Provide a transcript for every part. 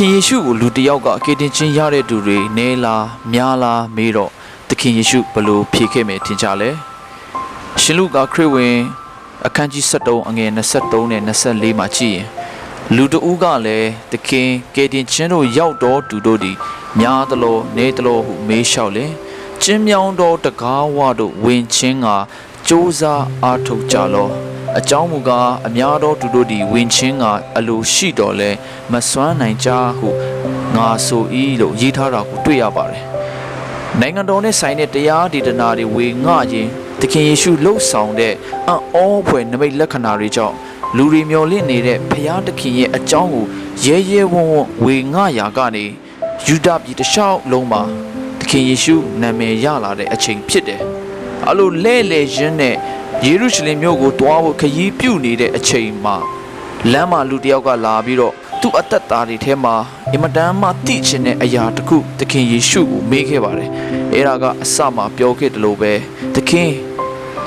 ခင်ယေရှုကိုလူတစ်ယောက်ကကေတင်ချင်းရတဲ့သူတွေနဲလားများလားမေးတော့သခင်ယေရှုဘယ်လိုဖြေခဲ့မယ်ထင်ကြလဲရှင်လူကခရစ်ဝင်အခန်းကြီး73အငယ်23နဲ့24မှာကြည့်ရင်လူတဦးကလည်းသခင်ကေတင်ချင်းတို့ရောက်တော့သူတို့သည်များသလိုနေသလိုဟုမေးလျှောက်လေကျင်းမြောင်းသောတကားဝတို့ဝင်ချင်းကစ조사အားထုတ်ကြလော အကြောင်းမူကားအများသောသူတို့သည်ဝင်ချင်းကအလိုရှိတော်လဲမစွမ်းနိုင်ကြဟုငါဆို၏လို့ရေးထားတာကိုတွေ့ရပါတယ်နိုင်ငံတော်နဲ့ဆိုင်တဲ့တရားဒေသနာတွေဝေငှခြင်းသခင်ယေရှုလှုပ်ဆောင်တဲ့အံ့ဩဖွယ်နမိတ်လက္ခဏာတွေကြောင့်လူတွေမျော်လင့်နေတဲ့ဖျားသခင်ရဲ့အကြောင်းကိုရဲရဲဝံ့ဝံ့ဝေငှရာကနေယူဒပြည်တစ်လျှောက်လုံးမှာသခင်ယေရှုနာမည်ရလာတဲ့အချိန်ဖြစ်တယ် အလိုလဲလဲရင်းနဲ့ယေရုရှလင်မြို့ကိုတွားဖို့ခရီးပြုတ်နေတဲ့အချိန်မှာလမ်းမှာလူတစ်ယောက်ကလာပြီးတော့သူ့အသက်တာတွေထဲမှာအင်မတန်မှတိချင်တဲ့အရာတစ်ခုသခင်ယေရှုကိုမေးခဲ့ပါတယ်။အဲဒါကအစမှပြောခဲ့တယ်လို့ပဲသခင်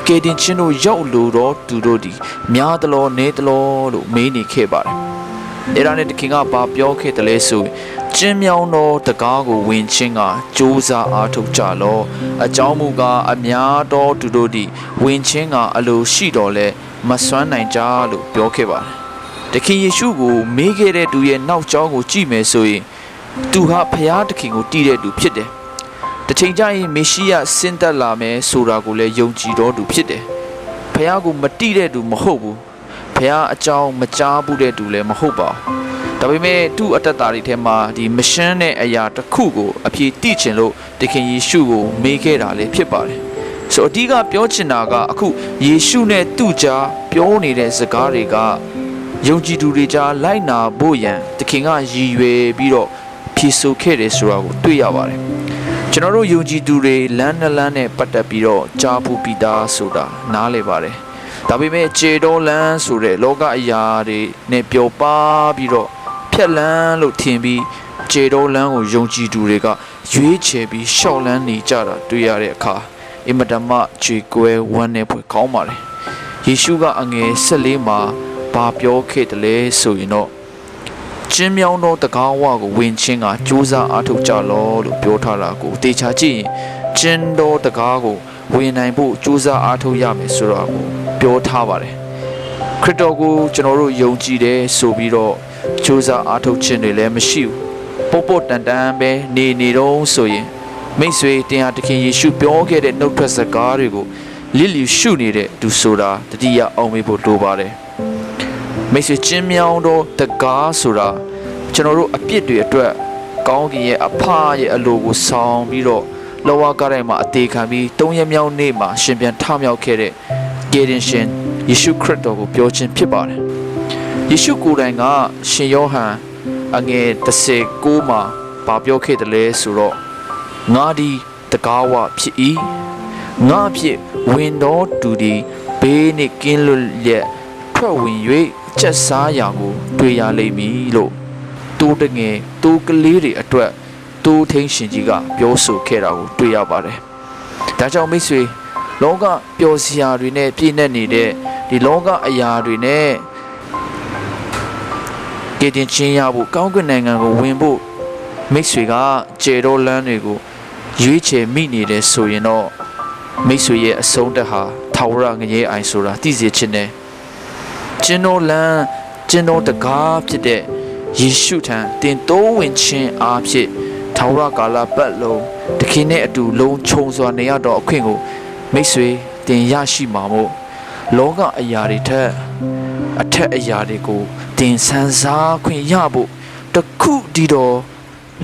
ကေတင်ချင်းတို့ရောက်လို့တော့သူတို့ဒီများသလောနေသလောလို့မေးနေခဲ့ပါတယ်။အဲဒါနဲ့သခင်ကဘာပြောခဲ့တယ်လဲဆိုရင် ကျင်းမြောင်းသောတကားကိုဝင်ချင်းကစူးစမ်းအားထုတ်ကြလောအကြောင်းမူကားအများသောသူတို့သည်ဝင်ချင်းကအလိုရှိတော်လဲမစွမ်းနိုင်ကြလို့ပြောခဲ့ပါတယ်တခင်ယေရှုကိုမေးခဲ့တဲ့သူရဲ့နောက်ကျောင်းကိုကြည့်မယ်ဆိုရင်သူဟာဖျားတခင်ကိုတည်တဲ့သူဖြစ်တယ်တစ်ချိန်ကျရင်မေရှိယဆင်းသက်လာမယ်ဆိုတာကိုလည်းယုံကြည်တော်သူဖြစ်တယ်ဖျားကိုမတည်တဲ့သူမဟုတ်ဘူးဖျားအကြောင်းမကြားဘူးတဲ့သူလည်းမဟုတ်ပါဘူး ဒါပေမဲ့သူ့အတ္တတာတွေထဲမှာဒီမရှင်းတဲ့အရာတစ်ခုကိုအပြည့်တိချင်လို့တခင်ယေရှုကိုမေးခဲ့တာလည်းဖြစ်ပါတယ်။ဆိုတော့အဓိကပြောချင်တာကအခုယေရှုနဲ့သူ့ကြားပြောနေတဲ့စကားတွေကယုံကြည်သူတွေကြားလိုက်နာဖို့ရန်တခင်ကရည်ရွယ်ပြီးတော့ဖြည့်ဆို့ခဲ့တယ်ဆိုတာကိုတွေ့ရပါတယ်။ကျွန်တော်တို့ယုံကြည်သူတွေလမ်းနှစ်လမ်းနဲ့ပတ်သက်ပြီးတော့ကြားဖို့ပြီးသားဆိုတာနားလည်ပါတယ်။ဒါပေမဲ့ခြေတော်လမ်းဆိုတဲ့လောကအရာတွေနဲ့ပျော်ပါပြီးတော့ဖြ က်လန်းလို့ထင်ပြီးခြေတော်လမ်းကိုယုံကြည်သူတွေကရွေးချယ်ပြီးရှောက်လန်းနေကြတာတွေ့ရတဲ့အခါအင်မတန်မှခြေကွဲဝမ်းနေဖွယ်ကောင်းပါတယ်။ယေရှုကအငယ်၁၄မှာဘာပြောခဲ့တယ်လဲဆိုရင်တော့ကျင်းမြောင်းသောတကားဝကိုဝင်ချင်းကစူးစမ်းအားထုတ်ကြလောလို့ပြောထားတာကိုတေချာကြည့်ရင်ကျင်းသောတကားကိုဝင်နိုင်ဖို့စူးစမ်းအားထုတ်ရမယ်ဆိုတာကိုပြောထားပါတယ်ခရစ်တော်ကိုကျွန်တော်တို့ယုံကြည်တယ်ဆိုပြီးတော့ စူးစမ်းအားထုတ်ခြင်းတွေလည်းမရှိဘူးပုတ်ပုတ်တန်တန်ပဲနေနေတော့ဆိုရင်မိတ်ဆွေတင်ဟာတခင်ယေရှုပြောခဲ့တဲ့နှုတ်ထွက်စကားတွေကိုလစ်လျူရှုနေတဲ့သူဆိုတာတတိယအောင်မေးဖို့လိုပါတယ်မိတ်ဆွေချင်းမြောင်းတော့တကားဆိုတာကျွန်တော်တို့အပြစ်တွေအတွက်ကောင်းကင်ရဲ့အဖရဲ့အလိုကိုဆောင်ပြီးတော့လောကကားတိုင်းမှာအသေးခံပြီးသုံးရမြောင်းနေ့မှာရှင်ပြန်ထမြောက်ခဲ့တဲ့ဂေဒင်ရှင်ယေရှုခရစ်တော်ကိုပြောခြင်းဖြစ်ပါတယ် ယေရှုကိုယ်တိုင်ကရှင်ယောဟန်အငယ်39မှာဗာပြောခဲ့တယ်လဲဆိုတော့ငါဒီတကားဝဖြစ်၏ငါဖြစ်ဝင်တော်သူသည်ဘေးနှင့်ကင်းလွတ်လျက်ထွက်ဝင်၍ချက်စားရာကိုတွေ့ရလိမ့်မည်လို့တူတငယ်တူကလေးတွေအတွက်တူထင်းရှင်ကြီးကပြောဆိုခဲ့တာကိုတွေ့ရပါတယ်ဒါကြောင့်မိတ်ဆွေလောကပျော်စရာတွေနဲ့ပြည့်နေနေတဲ့ဒီလောကအရာတွေနဲ့ ကယ်တင်ချင်းရဖို့ကောင်းကင်နိုင်ငံကိုဝင်ဖို့မိတ်ဆွေကကျေတော်လမ်းတွေကိုရွေးချယ်မိနေတယ်ဆိုရင်တော့မိတ်ဆွေရဲ့အဆုံးတက်ဟာထာဝရငရေအိုင်ဆိုတာသိစေချင်တယ်ကျင်းတော်လမ်းကျင်းတော်တကားဖြစ်တဲ့ယေရှုထံတင်တိုးဝင်ခြင်းအားဖြင့်ထာဝရကာလပတ်လုံးတခင်နဲ့အတူလုံးခြုံစွာနေရတော့အခွင့်ကိုမိတ်ဆွေတင်ရရှိမှာမို့လောကအရာတွေထက် အထက်အရာတွေကိုတင်ဆန်းစားခွင့်ရဖို့တခုတည်းတော့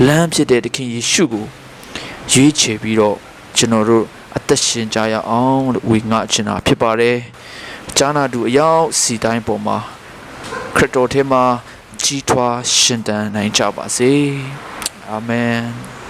လမ်းဖြစ်တဲ့တခင်ယေရှုကိုရွေးချယ်ပြီးတော့ကျွန်တော်တို့အသက်ရှင်ကြရအောင်လို့ဝေငှချင်တာဖြစ်ပါတယ်။ဂျာနာတူအရောက်စီတိုင်းပေါ်မှာခရစ်တော်ထဲမှာကြီးထွားရှင်တန်နိုင်ကြပါစေ။အာမင်။